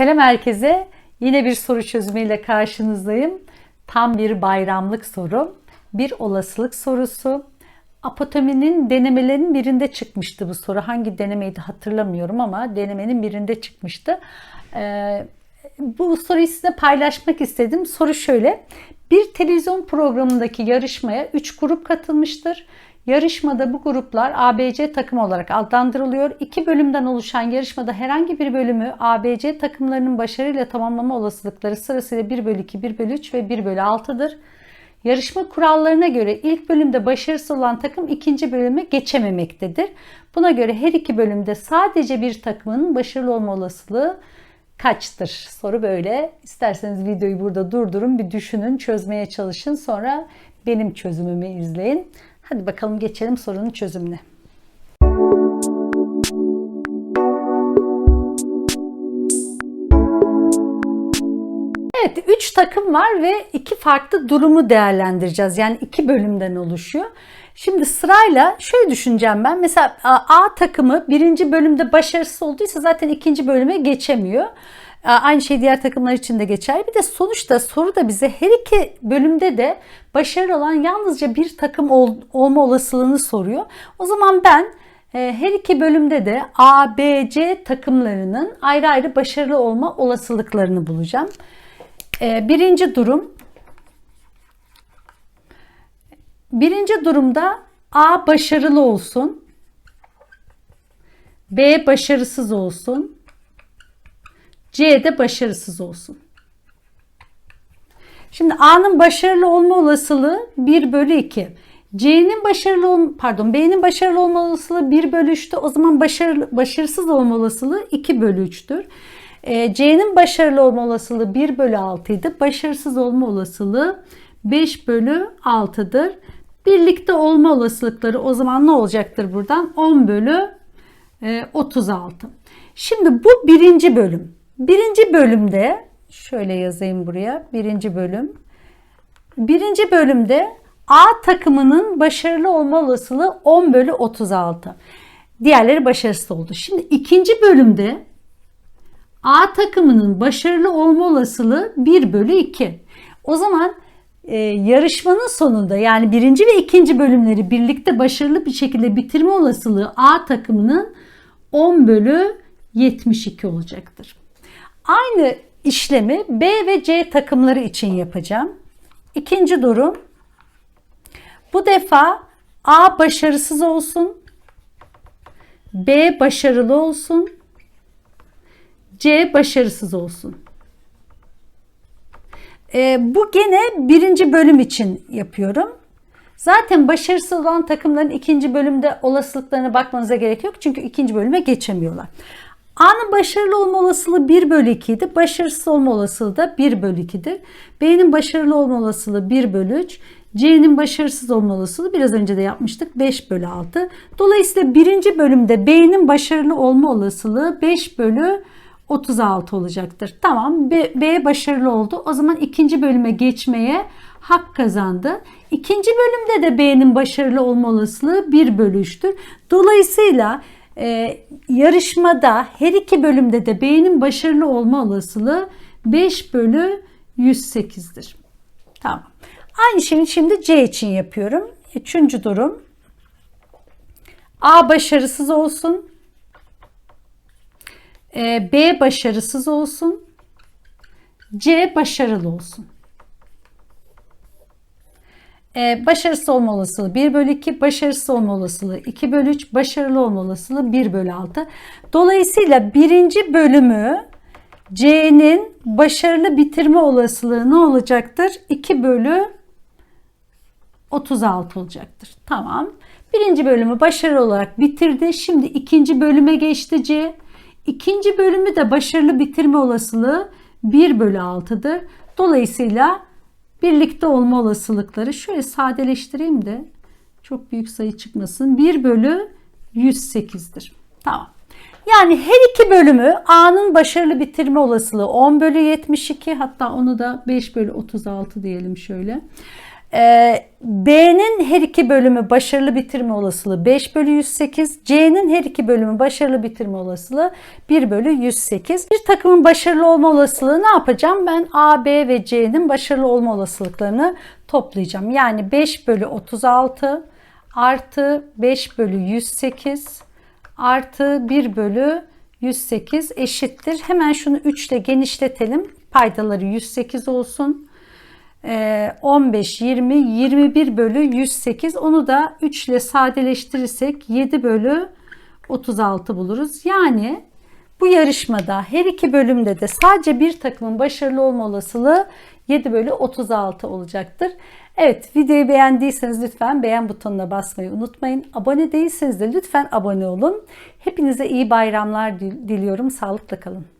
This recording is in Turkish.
Selam herkese. Yine bir soru çözümüyle karşınızdayım. Tam bir bayramlık soru. Bir olasılık sorusu. Apotominin denemelerinin birinde çıkmıştı bu soru. Hangi denemeydi hatırlamıyorum ama denemenin birinde çıkmıştı. Ee, bu soruyu size paylaşmak istedim. Soru şöyle. Bir televizyon programındaki yarışmaya 3 grup katılmıştır. Yarışmada bu gruplar ABC takım olarak adlandırılıyor. İki bölümden oluşan yarışmada herhangi bir bölümü ABC takımlarının başarıyla tamamlama olasılıkları sırasıyla 1 bölü 2, 1 bölü 3 ve 1 bölü 6'dır. Yarışma kurallarına göre ilk bölümde başarısız olan takım ikinci bölüme geçememektedir. Buna göre her iki bölümde sadece bir takımın başarılı olma olasılığı kaçtır? Soru böyle. İsterseniz videoyu burada durdurun, bir düşünün, çözmeye çalışın. Sonra benim çözümümü izleyin. Hadi bakalım geçelim sorunun çözümüne. Evet, 3 takım var ve iki farklı durumu değerlendireceğiz. Yani iki bölümden oluşuyor. Şimdi sırayla şöyle düşüneceğim ben. Mesela A takımı birinci bölümde başarısız olduysa zaten ikinci bölüme geçemiyor. Aynı şey diğer takımlar için de geçerli. Bir de sonuçta soru da bize her iki bölümde de başarılı olan yalnızca bir takım ol, olma olasılığını soruyor. O zaman ben e, her iki bölümde de A, B, C takımlarının ayrı ayrı başarılı olma olasılıklarını bulacağım. E, birinci durum Birinci durumda A başarılı olsun. B başarısız olsun. C de başarısız olsun. Şimdi A'nın başarılı olma olasılığı 1 bölü 2. C'nin başarılı ol, pardon B'nin başarılı olma olasılığı 1 bölü 3'tü. O zaman başarılı, başarısız olma olasılığı 2 bölü 3'tür. E, C'nin başarılı olma olasılığı 1 bölü 6 idi. Başarısız olma olasılığı 5 bölü 6'dır. Birlikte olma olasılıkları o zaman ne olacaktır buradan? 10 bölü 36. E, Şimdi bu birinci bölüm. Birinci bölümde şöyle yazayım buraya. Birinci bölüm. Birinci bölümde A takımının başarılı olma olasılığı 10 bölü 36. Diğerleri başarısız oldu. Şimdi ikinci bölümde A takımının başarılı olma olasılığı 1 bölü 2. O zaman e, yarışmanın sonunda yani birinci ve ikinci bölümleri birlikte başarılı bir şekilde bitirme olasılığı A takımının 10 bölü 72 olacaktır. Aynı işlemi B ve C takımları için yapacağım. İkinci durum. Bu defa A başarısız olsun. B başarılı olsun. C başarısız olsun. E, bu gene birinci bölüm için yapıyorum. Zaten başarısız olan takımların ikinci bölümde olasılıklarına bakmanıza gerek yok. Çünkü ikinci bölüme geçemiyorlar. A'nın başarılı olma olasılığı 1 bölü 2 idi. Başarısız olma olasılığı da 1 bölü 2'dir. B'nin başarılı olma olasılığı 1 bölü 3. C'nin başarısız olma olasılığı biraz önce de yapmıştık 5 bölü 6. Dolayısıyla birinci bölümde B'nin başarılı olma olasılığı 5 bölü 36 olacaktır. Tamam B, B başarılı oldu. O zaman ikinci bölüme geçmeye hak kazandı. İkinci bölümde de B'nin başarılı olma olasılığı 1 bölü 3'tür. Dolayısıyla e, yarışmada her iki bölümde de B'nin başarılı olma olasılığı 5 bölü 108'dir. Tamam. Aynı şeyi şimdi C için yapıyorum. Üçüncü durum. A başarısız olsun. E, B başarısız olsun. C başarılı olsun. Ee, başarısız olma olasılığı 1 bölü 2, başarısız olma olasılığı 2 bölü 3, başarılı olma olasılığı 1 bölü 6. Dolayısıyla birinci bölümü C'nin başarılı bitirme olasılığı ne olacaktır? 2 bölü 36 olacaktır. Tamam. Birinci bölümü başarılı olarak bitirdi. Şimdi ikinci bölüme geçti C. İkinci bölümü de başarılı bitirme olasılığı 1 bölü 6'dır. Dolayısıyla birlikte olma olasılıkları şöyle sadeleştireyim de çok büyük sayı çıkmasın. 1 bölü 108'dir. Tamam. Yani her iki bölümü A'nın başarılı bitirme olasılığı 10 bölü 72 hatta onu da 5 bölü 36 diyelim şöyle. Ee, B'nin her iki bölümü başarılı bitirme olasılığı 5 bölü 108. C'nin her iki bölümü başarılı bitirme olasılığı 1 bölü 108. Bir takımın başarılı olma olasılığı ne yapacağım? Ben A, B ve C'nin başarılı olma olasılıklarını toplayacağım. Yani 5 bölü 36 artı 5 bölü 108 artı 1 bölü 108 eşittir. Hemen şunu 3 ile genişletelim. Paydaları 108 olsun. Ee, 15, 20, 21 bölü 108. Onu da 3 ile sadeleştirirsek 7 bölü 36 buluruz. Yani bu yarışmada her iki bölümde de sadece bir takımın başarılı olma olasılığı 7 bölü 36 olacaktır. Evet videoyu beğendiyseniz lütfen beğen butonuna basmayı unutmayın. Abone değilseniz de lütfen abone olun. Hepinize iyi bayramlar diliyorum. Sağlıkla kalın.